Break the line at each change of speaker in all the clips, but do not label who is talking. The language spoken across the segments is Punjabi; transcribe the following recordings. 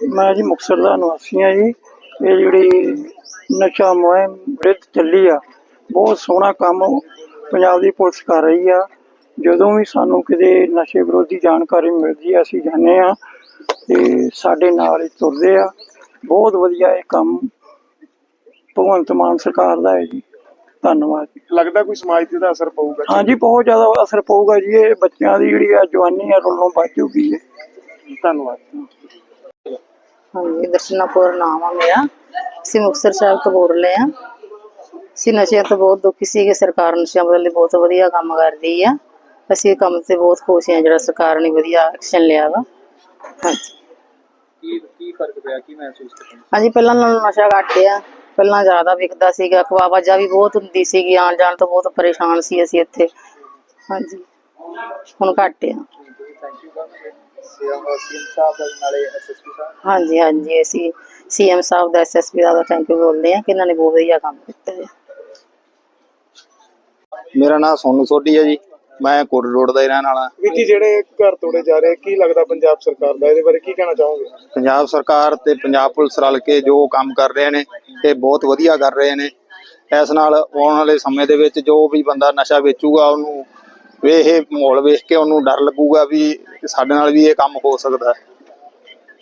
ਮੈਂ ਜੀ ਮੁਕਤਸਰ ਦਾ ਨਿਵਾਸੀ ਹਾਂ ਜੀ। ਇਹ ਜਿਹੜੀ ਨਸ਼ਾ ਮੁਹਿੰਮ ਵਿਰੁੱਧ ਚੱਲੀ ਆ ਬਹੁਤ ਸੋਹਣਾ ਕੰਮ ਪੰਜਾਬ ਦੀ ਪੁਲਿਸ ਕਰ ਰਹੀ ਆ। ਜਦੋਂ ਵੀ ਸਾਨੂੰ ਕਿਤੇ ਨਸ਼ੇ ਵਿਰੋਧੀ ਜਾਣਕਾਰੀ ਮਿਲਦੀ ਆ ਅਸੀਂ ਜਾਂਦੇ ਆ ਤੇ ਸਾਡੇ ਨਾਲ ਹੀ ਤੁਰਦੇ ਆ। ਬਹੁਤ ਵਧੀਆ ਇਹ ਕੰਮ ਭਗਵੰਤ ਮਾਨ ਸਰਕਾਰ ਦਾ ਹੈ ਜੀ। ਧੰਨਵਾਦ
ਲੱਗਦਾ ਕੋਈ ਸਮਾਜ ਤੇ ਦਾ ਅਸਰ ਪਊਗਾ
ਹਾਂਜੀ ਬਹੁਤ ਜ਼ਿਆਦਾ ਅਸਰ ਪਊਗਾ ਜੀ। ਇਹ ਬੱਚਿਆਂ ਦੀ ਜਿਹੜੀ ਆ ਜਵਾਨੀ ਆ ਰੋਲੋਂ ਬਚ ਜੂਗੀ
ਧੰਨਵਾਦ।
ਹਾਂਜੀ ਦਰਸ਼ਨਾਪੁਰ ਨਾਮ ਆ ਮੇਰਾ। ਅਸੀਂ ਮੁਕਤਸਰ ਸਾਹਿਬ ਤੋਂ ਬੋਲ ਰਹੇ ਆ। ਅਸੀਂ ਨਸ਼ਿਆਂ ਤੋਂ ਬਹੁਤ ਦੁਖੀ ਸੀ ਕਿ ਸਰਕਾਰ ਨਸ਼ਿਆਂ ਬਦਲੇ ਬਹੁਤ ਵਧੀਆ ਕੰਮ ਕਰ ਰਹੀ ਆ। ਅਸੀਂ ਇਹ ਕੰਮ ਤੇ ਬਹੁਤ ਖੁਸ਼ ਹਾਂ ਜਿਹੜਾ ਸਰਕਾਰ ਨੇ ਵਧੀਆ ਐਕਸ਼ਨ ਲਿਆ ਵਾ। ਹਾਂਜੀ।
ਕੀ ਕੀ ਫ਼ਰਕ ਪਿਆ ਕੀ ਮਹਿਸੂਸ ਕੀਤਾ?
ਹਾਂਜੀ ਪਹਿਲਾਂ ਨਾਲੋਂ ਨਸ਼ਾ ਘੱਟ ਆ। ਪਹਿਲਾਂ ਜ਼ਿਆਦਾ ਵਿਕਦਾ ਸੀਗਾ ਖਵਾਬਾਜਾ ਵੀ ਬਹੁਤ ਹੁੰਦੀ ਸੀਗੀ ਆਉਣ ਜਾਣ ਤੋਂ ਬਹੁਤ ਪਰੇਸ਼ਾਨ ਸੀ ਅਸੀਂ ਇੱਥੇ। ਹਾਂਜੀ। ਹੁਣ ਘੱਟ ਆ।
ਸੀਐਮ ਸੀਐਮ ਸਾਹਿਬ ਦਾ ਨਾਲੇ ਐਸਐਸਪੀ ਸਾਹਿਬ?
ਹਾਂਜੀ ਹਾਂਜੀ ਅਸੀਂ ਸੀਐਮ ਸਾਹਿਬ ਦਾ ਐਸਐਸਪੀ ਦਾ ਥੈਂਕ ਯੂ ਬੋਲਦੇ ਆ ਕਿ ਇਹਨਾਂ ਨੇ ਬਹੁਤ ਵਧੀਆ ਕੰਮ ਕੀਤਾ ਹੈ
ਮੇਰਾ ਨਾਮ ਸੋਨੂ ਸੋਢੀ ਹੈ ਜੀ। ਮੈਂ ਕੋਟ ਰੋਡ ਦਾ ਹੀ ਰਹਿਣ ਵਾਲਾ।
ਵੀਰ ਜੀ ਜਿਹੜੇ ਘਰ ਤੋੜੇ ਜਾ ਰਹੇ ਕੀ ਲੱਗਦਾ ਪੰਜਾਬ ਸਰਕਾਰ ਦਾ? ਇਹਦੇ ਬਾਰੇ ਕੀ ਕਹਿਣਾ ਚਾਹੋਗੇ?
ਪੰਜਾਬ ਸਰਕਾਰ ਤੇ ਪੰਜਾਬ ਪੁਲਿਸ ਰਲ ਕੇ ਜੋ ਕੰਮ ਕਰ ਰਹੇ ਨੇ ਇਹ ਬਹੁਤ ਵਧੀਆ ਕਰ ਰਹੇ ਨੇ। ਇਸ ਨਾਲ ਆਉਣ ਵਾਲੇ ਸਮੇਂ ਦੇ ਵਿੱਚ ਜੋ ਵੀ ਬੰਦਾ ਨਸ਼ਾ ਵੇਚੂਗਾ ਉਹਨੂੰ ਵੇ ਇਹ ਮਾਹੌਲ ਵੇਖ ਕੇ ਉਹਨੂੰ ਡਰ ਲੱਗੂਗਾ ਵੀ ਸਾਡੇ ਨਾਲ ਵੀ ਇਹ ਕੰਮ ਹੋ ਸਕਦਾ ਹੈ।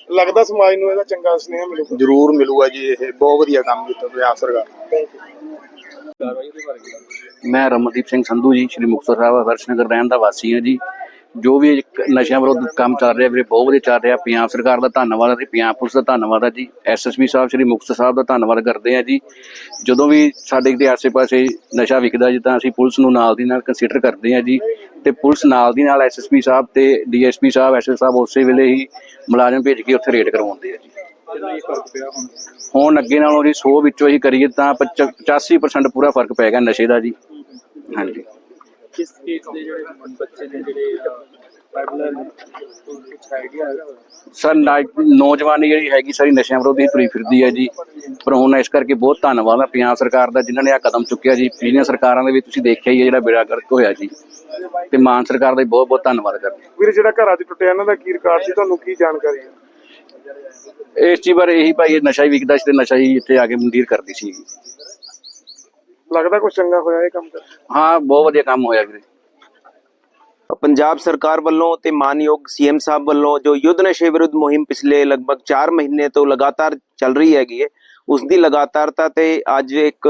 ਲੱਗਦਾ ਸਮਾਜ ਨੂੰ ਇਹਦਾ ਚੰਗਾ ਸੁਨੇਹਾ ਮਿਲੂਗਾ।
ਜ਼ਰੂਰ ਮਿਲੂਗਾ ਜੀ ਇਹ ਬਹੁਤ ਵਧੀਆ ਕੰਮ ਕੀਤਾ ਪੰਜਾਬ ਸਰਕਾਰ।
ਥੈਂਕ ਯੂ
ਕਾਰਵਾਈ ਦੇ ਬਾਰੇ ਕੀ ਲੱਗਦਾ
ਮੈਂ ਰਮਨਦੀਪ ਸਿੰਘ ਸੰਧੂ ਜੀ ਸ਼੍ਰੀ ਮੁਕਤਸਰ ਸਾਹਿਬ ਹਰਸ਼ਨਗਰ ਰਹਿਣ ਦਾ ਵਾਸੀ ਹਾਂ ਜੀ। ਜੋ ਵੀ ਨਸ਼ਿਆਂ ਵਿਰੁੱਧ ਕੰਮ ਚੱਲ ਰਿਹਾ ਵੀਰੇ, ਬਹੁਤ ਵਧੀਆ ਚੱਲ ਰਿਹਾ। ਪੰਜਾਬ ਸਰਕਾਰ ਦਾ ਧੰਨਵਾਦ ਹੈ ਤੇ ਪੰਜਾਬ ਪੁਲਿਸ ਦਾ ਧੰਨਵਾਦ ਹੈ ਜੀ। ਐਸਐਸਪੀ ਸਾਹਿਬ, ਸ਼੍ਰੀ ਮੁਕਤਸਰ ਸਾਹਿਬ ਦਾ ਧੰਨਵਾਦ ਕਰਦੇ ਹਾਂ ਜੀ। ਜਦੋਂ ਵੀ ਸਾਡੇ ਦੇ ਆਸੇ-ਪਾਸੇ ਨਸ਼ਾ ਵਿਕਦਾ ਜੀ ਤਾਂ ਅਸੀਂ ਪੁਲਿਸ ਨੂੰ ਨਾਲ ਦੀ ਨਾਲ ਕੰਸੀਡਰ ਕਰਦੇ ਹਾਂ ਜੀ, ਤੇ ਪੁਲਿਸ ਨਾਲ ਦੀ ਨਾਲ ਐਸਐਸਪੀ ਸਾਹਿਬ ਤੇ ਡੀਐਸਪੀ ਸਾਹਿਬ ਐਸਐਸ ਸਾਹਿਬ ਉਸੇ ਵੇਲੇ ਹੀ ਮੁਲਾਜ਼ਮ ਭੇਜ ਕੇ ਉੱਥੇ ਰੇਡ ਕਰਵਾਉਂਦੇ ਆ ਜੀ।
ਹੁਣ
ਹੁਣ ਅੱਗੇ ਨਾਲੋਂ ਜੀ 100 ਵਿੱਚੋਂ ਹੀ ਕਰੀਏ ਤਾਂ 85% ਪੂਰਾ ਫ਼ਰਕ ਪੈ ਗਿਆ ਨਸ਼ੇ ਦਾ ਜੀ। ਹਾਂਜੀ।
ਕਿਸ ਏਜ ਦੇ ਜਿਹੜੇ ਬੱਚੇ ਨੇ ਜਿਹੜੇ ਪੈਡਲਰ ਕੁਝ ਆਈਡੀਆ
ਸਰ ਨੌਜਵਾਨੀ ਜਿਹੜੀ ਹੈਗੀ ਸਾਰੀ ਨਸ਼ਿਆਂ ਵਿਰੋਧੀ ਤੁਰੀ ਫਿਰਦੀ ਹੈ ਜੀ। ਪਰ ਹੁਣ ਇਸ ਕਰਕੇ ਬਹੁਤ ਧੰਨਵਾਦ ਹੈ ਪੰਜਾਬ ਸਰਕਾਰ ਦਾ ਜਿਨ੍ਹਾਂ ਨੇ ਆ ਕਦਮ ਚੁੱਕਿਆ ਜੀ। ਪਿਛਲੀਆਂ ਸਰਕਾਰਾਂ ਦੇ ਵਿੱਚ ਤੁਸੀਂ ਦੇਖਿਆ ਹੀ ਹੈ ਜਿਹੜਾ ਬੇੜਾ ਗਰਕ ਹੋਇਆ ਜੀ। ਤੇ ਮਾਨ ਸਰਕਾਰ ਦਾ ਵੀ ਬਹੁਤ ਬਹੁਤ ਧੰਨਵਾਦ ਕਰਦੇ
ਵੀਰ ਜਿਹੜਾ ਘਰ ਅੱਜ ਟੁੱਟਿਆ ਇਹਨਾਂ ਦਾ ਕੀ ਰਿਕਾਰਡ ਸੀ? ਤੁਹਾਨੂੰ ਕੀ ਜਾਣਕਾਰੀ ਹੈ।
ਇਸ ਚੀਜ਼ ਬਾਰੇ ਇਹੀ ਭਾਈ ਇਹ ਨਸ਼ਾ ਹੀ ਵਿਕਦਾ ਸੀ ਤੇ ਨਸ਼ਾ ਹੀ ਇੱਥੇ ਆ ਕੇ ਮੰਡੀਰ ਕਰਦੀ ਸੀ।
ਲੱਗਦਾ ਕੁਝ ਚੰਗਾ ਹੋਇਆ ਇਹ ਕੰਮ ਕਰਕੇ
ਹਾਂ ਬਹੁਤ ਵਧੀਆ ਕੰਮ ਹੋਇਆ ਵੀਰੇ।
ਪੰਜਾਬ ਸਰਕਾਰ ਵੱਲੋਂ ਤੇ ਮਾਨਯੋਗ ਸੀਐਮ ਸਾਹਿਬ ਵੱਲੋਂ ਜੋ ਯੁੱਧ ਨਸ਼ੇ ਵਿਰੁੱਧ ਮੁਹਿੰਮ ਪਿਛਲੇ ਲਗਭਗ 4 ਮਹੀਨੇ ਤੋਂ ਲਗਾਤਾਰ ਚੱਲ ਰਹੀ ਹੈਗੀ ਹੈ ਉਸ ਦੀ ਲਗਾਤਾਰਤਾ ਤੇ ਅੱਜ ਇੱਕ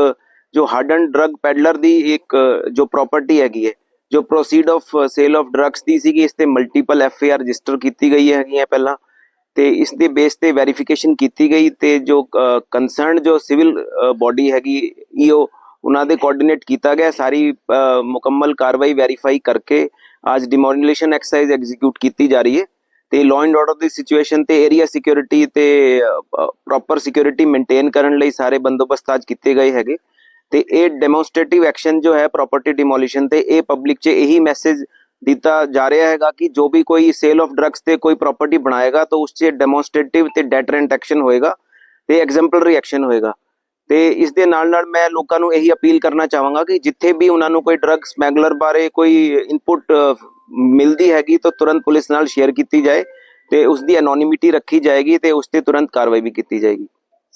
ਜੋ ਹਾਰਡਨ ਡਰੱਗ ਪੈਡਲਰ ਦੀ ਇੱਕ ਜੋ ਪ੍ਰਾਪਰਟੀ ਹੈਗੀ ਹੈ ਜੋ proceed of sale of drugs ਦੀ ਸੀਗੀ ਇਸ ਤੇ multiple F I R register ਕੀਤੀ ਗਈ ਹੈਗੀਆਂ ਪਹਿਲਾਂ ਤੇ ਇਸ ਦੇ ਬੇਸ ਤੇ ਵੈਰੀਫਿਕੇਸ਼ਨ ਕੀਤੀ ਗਈ ਤੇ ਜੋ ਕੰਸਰਨਡ ਜੋ ਸਿਵਲ ਬਾਡੀ ਹੈਗੀ ਈਓ ਉਹਨਾਂ ਦੇ ਕੋਆਰਡੀਨੇਟ ਕੀਤਾ ਗਿਆ, ਸਾਰੀ ਮੁਕੰਮਲ ਕਾਰਵਾਈ ਵੈਰੀਫਾਈ ਕਰਕੇ ਅੱਜ ਡਿਮੋਲਿਸ਼ਨ ਐਕਸਰਸਾਈਜ਼ ਐਗਜ਼ੀਕਿਊਟ ਕੀਤੀ ਜਾ ਰਹੀ ਹੈ ਤੇ ਲਾਅ ਐਂਡ ਆਰਡਰ ਦੀ ਸਿਚੁਏਸ਼ਨ ਤੇ ਏਰੀਆ ਸਿਕਿਉਰਿਟੀ ਤੇ ਪ੍ਰੋਪਰ ਸਿਕਿਉਰਿਟੀ ਮੇਨਟੇਨ ਕਰਨ ਲਈ ਸਾਰੇ ਬੰਦੋਬਸਤ ਅੱਜ ਕੀਤੇ ਗਏ ਹੈਗੇ ਤੇ ਇਹ ਡੈਮੋਨਸਟ੍ਰੇਟਿਵ ਐਕਸ਼ਨ ਜੋ ਹੈ ਪ੍ਰਾਪਰਟੀ ਡਿਮੋਲਿਸ਼ਨ ਤੇ ਇਹ ਪਬਲਿਕ 'ਚ ਇਹੀ ਮੈਸੇਜ ਦਿੱਤਾ ਜਾ ਰਿਹਾ ਹੈਗਾ ਕਿ ਜੋ ਵੀ ਕੋਈ ਸੇਲ ਆਫ ਡਰੱਗਸ ਤੇ ਕੋਈ ਪ੍ਰਾਪਰਟੀ ਬਣਾਏਗਾ ਤਾਂ ਉਸ 'ਚ ਡੈਮੋਨਸਟ੍ਰੇਟਿਵ ਤੇ ਡੈਟਰੈਂਟ ਐਕਸ਼ਨ ਹੋਏਗਾ ਤੇ ਐਗਜ਼ੈਂਪਲਰੀ ਐਕਸ਼ਨ ਹੋਏਗਾ। ਤੇ ਇਸ ਦੇ ਨਾਲ ਨਾਲ ਮੈਂ ਲੋਕਾਂ ਨੂੰ ਇਹੀ ਅਪੀਲ ਕਰਨਾ ਚਾਹਾਂਗਾ ਕਿ ਜਿੱਥੇ ਵੀ ਉਹਨਾਂ ਨੂੰ ਕੋਈ ਡਰੱਗ ਸਮੈਗਲਰ ਬਾਰੇ ਕੋਈ ਇਨਪੁਟ ਮਿਲਦੀ ਹੈਗੀ ਤਾਂ ਤੁਰੰਤ ਪੁਲਿਸ ਨਾਲ ਸ਼ੇਅਰ ਕੀਤੀ ਜਾਏ ਤੇ ਉਸ ਦੀ ਐਨੋਨਿਮਿਟੀ ਰੱਖੀ ਜਾਏਗੀ ਤੇ ਉਸ ਤੇ ਤੁਰੰਤ ਕਾਰਵਾਈ ਵੀ ਕੀਤੀ ਜਾਏਗੀ।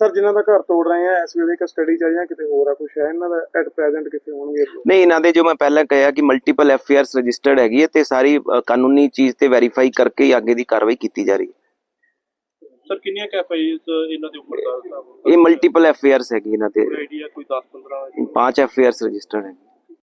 ਸਰ ਜਿਨ੍ਹਾਂ ਦਾ ਘਰ ਤੋੜ ਰਹੇ ਆ ਇਸ ਵੇਲੇ ਕਸਟਡੀ ਚ ਆ ਜਾਂ ਕਿਤੇ ਹੋਰ ਆ ਕੁਝ ਹੈ ਇਹਨਾਂ ਦਾ ਐਟ ਪ੍ਰੈਜ਼ੈਂਟ ਕਿੱਥੇ ਹੋਣਗੇ?
ਨਹੀਂ ਇਹਨਾਂ ਦੇ ਜੋ ਮੈਂ ਪਹਿਲਾਂ ਕਿਹਾ ਕਿ multiple F I Rs registered ਹੈਗੀ ਹੈ ਤੇ ਸਾਰੀ ਕਾਨੂੰਨੀ ਚੀਜ਼ ਤੇ ਵੈਰੀਫਾਈ ਕਰਕੇ ਹੀ ਅੱਗੇ ਦੀ ਕਾਰਵਾਈ ਕੀਤੀ ਜਾ ਰਹੀ ਹੈ।
ਸਰ ਕਿੰਨੀਆਂ ਕੈਫੇਜ਼ ਇਹਨਾਂ ਦੇ ਉੱਪਰ ਦਾ
ਇਹ ਮਲਟੀਪਲ ਐਫ ਆਈ ਆਰਸ ਹੈਗੀ ਇਹਨਾਂ ਤੇ।
ਆਈਡੀਆ ਕੋਈ 10 15
ਪੰਜ ਐਫ ਆਈ ਆਰਸ ਰਜਿਸਟਰਡ ਹੈ